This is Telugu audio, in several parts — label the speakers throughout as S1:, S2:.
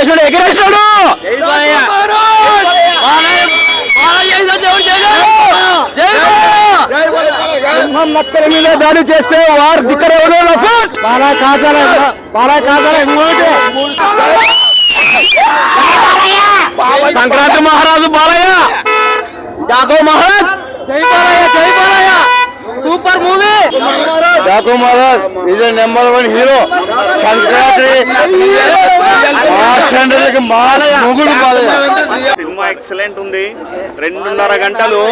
S1: చేసినాడు ఎగరేసినాడు! దాడి చేస్తే వారు ఇక్కడ ఎవరో బాలా కాదాలే బాలా కాదాలే సంక్రాంతి మహారాజు బాలయ్య! యాదవ్ మహారాజ్! జై బాలయ్య జై బాలయ్య! Super movie! యాదవ్ మహారాజ్ ఇదే number one hero. Sankranti
S2: cinema excellent ఉంది. రెండున్నర గంటలు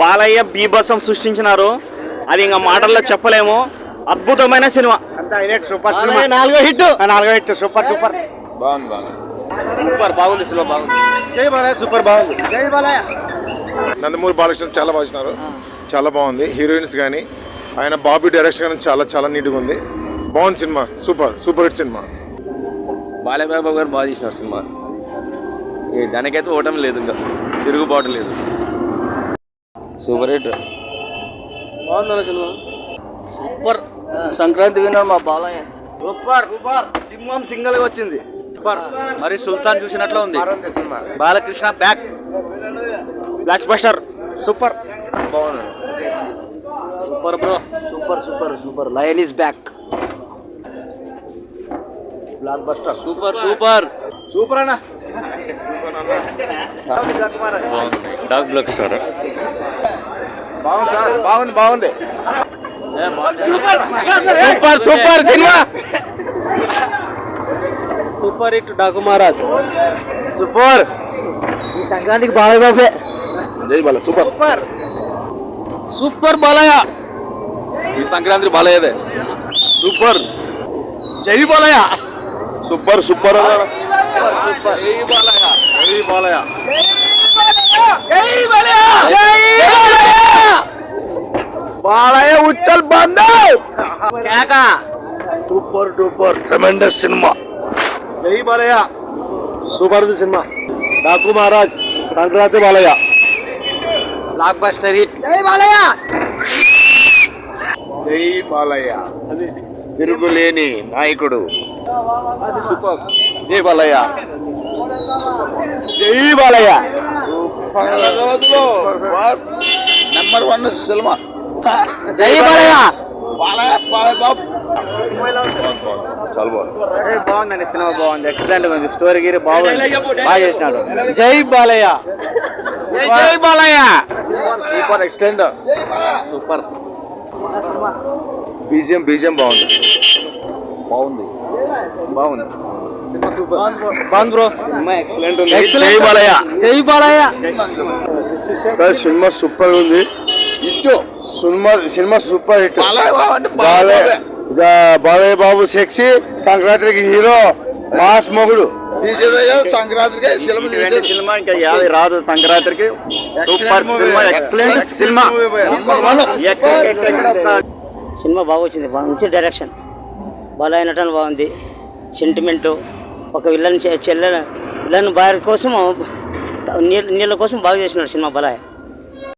S2: బాలయ్య బీభత్సం సృష్టించినారు. అది ఇంకా మాటల్లో చెప్పలేము. అద్భుతమైన సినిమా. Super cinema.
S1: నాలుగో హిట్.
S2: నాలుగో హిట్ సూపర్ సూపర్
S3: బాగుంది బాగుంది.
S2: సూపర్ బాగుంది సినిమా బాగుంది.
S1: జై బాలయ్య సూపర్ బాగుంది. జై బాలయ్య.
S4: నందమూరి బాలకృష్ణ చాలా బాగా చేసినారు. చాలా బాగుంది. హీరోయిన్స్ కానీ ఆయన బాబీ డైరెక్షన్ కానీ చాలా చాలా నీట్గా ఉంది. బాగుంది cinema. Super super hit cinema.
S3: Balayyababu గారు బాగా తీసినారు సినిమా. దానికైతే ఓటమి లేదు ఇంకా. తిరుగుబాటు లేదు. Super hit
S1: super. సంక్రాంతి విన్నారు మా బాలయ్య.
S2: సూపర్. సూపర్. సింహం సింగల్గా వచ్చింది.
S3: సూపర్. మరి సుల్తాన్ చూసినట్లు ఉంది. Balakrishna back.
S2: Blockbuster. Super.
S3: బాగుంది.
S2: Super bro. Super super super. Lion is back. Blockbuster
S3: super super
S2: super అన్న
S3: డాక్ బ్లాక్ స్టార్
S4: బాగుంది బాగుంది
S1: super super cinema
S2: super hit Daaku Maharaj
S1: super ఈ సంక్రాంతికి బాలయ్య బాబే
S4: జై Bala super
S2: super
S1: super Balayya
S3: ఈ సంక్రాంతి బాలయ్యదే
S4: సూపర్
S1: జై బాలయ్య
S4: సూపర్ సూపర్
S2: సూపర్
S4: జై బాలయ్య
S1: బాలయ్య ఉచ్చల్ బంద్.
S4: Super duper. Tremendous cinema.
S1: జై Balayya. Super cinema. Daaku Maharaj Sankranti Balayya.
S2: Blockbuster hit.
S1: జై బాలయ్య.
S4: జై బాలయ్య. తిరుగులేని నాయకుడు.
S3: సూపర్. జై బాలయ్య.
S1: జై బాలయ్య.
S4: రోజులో నెంబర్ వన్ సినిమా.
S1: జై బాలయ్య.
S4: బాలయ్య బాలయ్య బాబు. చాలా బాగుంది.
S2: బాగుందండి సినిమా బాగుంది. ఎక్సలెంట్ ఉంది. స్టోరీ గిరి బాగుంది. బాగా చేసినాడు.
S1: జై బాలయ్య. జై Balayya.
S3: Super extend. Super.
S4: BGM BGM బాగుంది.
S3: బాగుంది. బాగుంది.
S1: బాగుంది బ్రో.
S2: సినిమా ఎక్సలెంట్ ఉంది.
S1: Excellent.
S4: జై బాలయ్య.
S1: జై బాలయ్య.
S4: సినిమా సూపర్ ఉంది. Hit. Cinema cinema super hit. Balayya Balayya Babu sexy సంక్రాంతికి హీరో మాస్ మొగుడు. సంక్రాంతికి
S2: ఇటువంటి సినిమా ఇంకా యాది రాదు సంక్రాంతికి. Super cinema excellent cinema.
S5: Cinema బాగా వచ్చింది. మంచి డైరెక్షన్ బాలయ్య నటన బాగుంది. సెంటిమెంటు ఒక విల్లన్ చె- చెల్లె విలన్ భార్య కోసం నీళ్ళ నీళ్ళ కోసం బాగా చేసినాడు సినిమా బలాయ్.